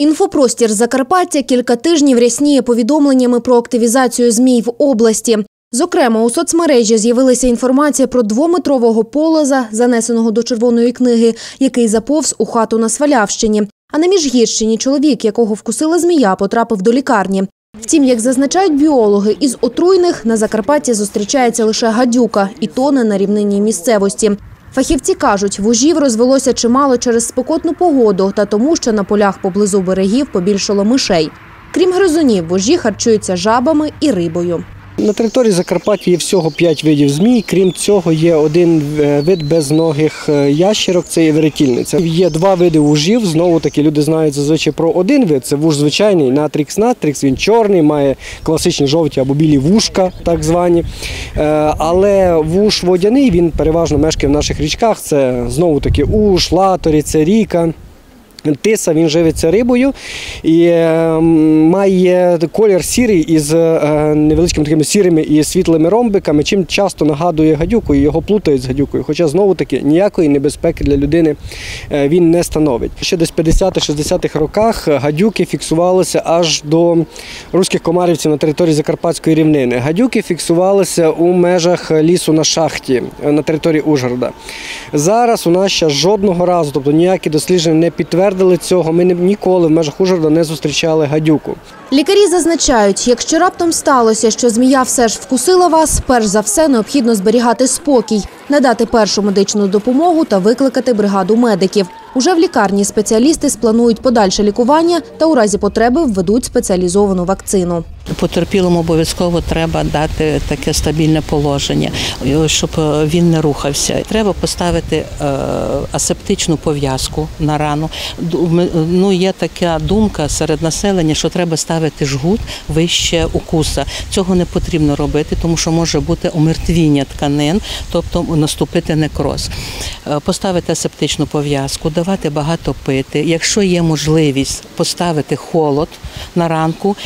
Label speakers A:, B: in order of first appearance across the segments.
A: Інфопростір Закарпаття кілька тижнів рясніє повідомленнями про активізацію змій в області. Зокрема, у соцмережі з'явилася інформація про двометрового полоза, занесеного до червоної книги, який заповз у хату на Свалявщині. А на Міжгірщині чоловік, якого вкусила змія, потрапив до лікарні. Втім, як зазначають біологи, із отруйних на Закарпатті зустрічається лише гадюка і тоне на рівнині місцевості. Фахівці кажуть, вужів розвелося чимало через спекотну погоду та тому, що на полях поблизу берегів побільшало мишей. Крім гризунів, вужі харчуються жабами і рибою.
B: На території Закарпаття є всього 5 видів змій. Крім цього, є один е, вид безногих е, ящерок, це є веретільниця. Є два види вужів. Знову таки люди знають зазвичай про один вид. Це вуж звичайний натрікс натрікс. Він чорний, має класичні жовті або білі вушка, так звані. Е, Але вуж водяний він переважно мешкає в наших річках. Це знову таки уж, латорі, це ріка. Тиса він живиться рибою і е, має колір сірий із е, невеличкими такими сірими і світлими ромбиками, чим часто нагадує гадюку, і його плутають з гадюкою. Хоча знову таки ніякої небезпеки для людини е, він не становить. Ще десь в 50-60-х роках гадюки фіксувалися аж до руських комарівців на території Закарпатської рівнини. Гадюки фіксувалися у межах лісу на шахті е, на території Ужгорода. Зараз у нас ще жодного разу, тобто ніякі дослідження не підтвердили цього. Ми ніколи в межах Ужгорода не зустрічали гадюку.
A: Лікарі зазначають, якщо раптом сталося, що змія все ж вкусила вас, перш за все необхідно зберігати спокій, надати першу медичну допомогу та викликати бригаду медиків. Уже в лікарні спеціалісти спланують подальше лікування та у разі потреби введуть спеціалізовану вакцину.
C: Потерпілому обов'язково треба дати таке стабільне положення, е, щоб е, він не рухався. Треба поставити е, асептичну пов'язку на рану. Ну, є така думка серед населення, що треба ставити жгут вище укуса. Цього не потрібно робити, тому що може бути омертвіння тканин, тобто наступити некроз. Е, Поставити асептичну пов'язку, давати багато пити. Якщо є можливість поставити холод на ранку,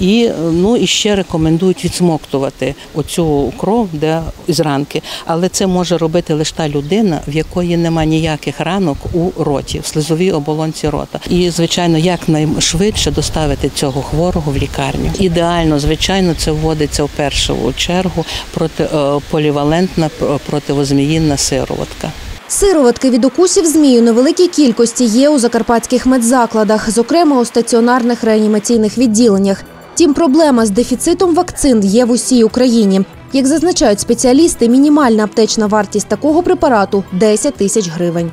C: і ну і ще рекомендують відсмоктувати оцю кров, де з ранки. Але це може робити лише та людина, в якої немає ніяких ранок у роті, в слизовій оболонці рота. І звичайно, якнайшвидше доставити цього хворого в лікарню. Ідеально, звичайно, це вводиться в першу чергу проти е, полівалентна е, противозміїнна сироватка.
A: Сироватки від укусів змію у невеликій кількості є у закарпатських медзакладах, зокрема у стаціонарних реанімаційних відділеннях. Тім проблема з дефіцитом вакцин є в усій Україні. Як зазначають спеціалісти, мінімальна аптечна вартість такого препарату 10 тисяч гривень.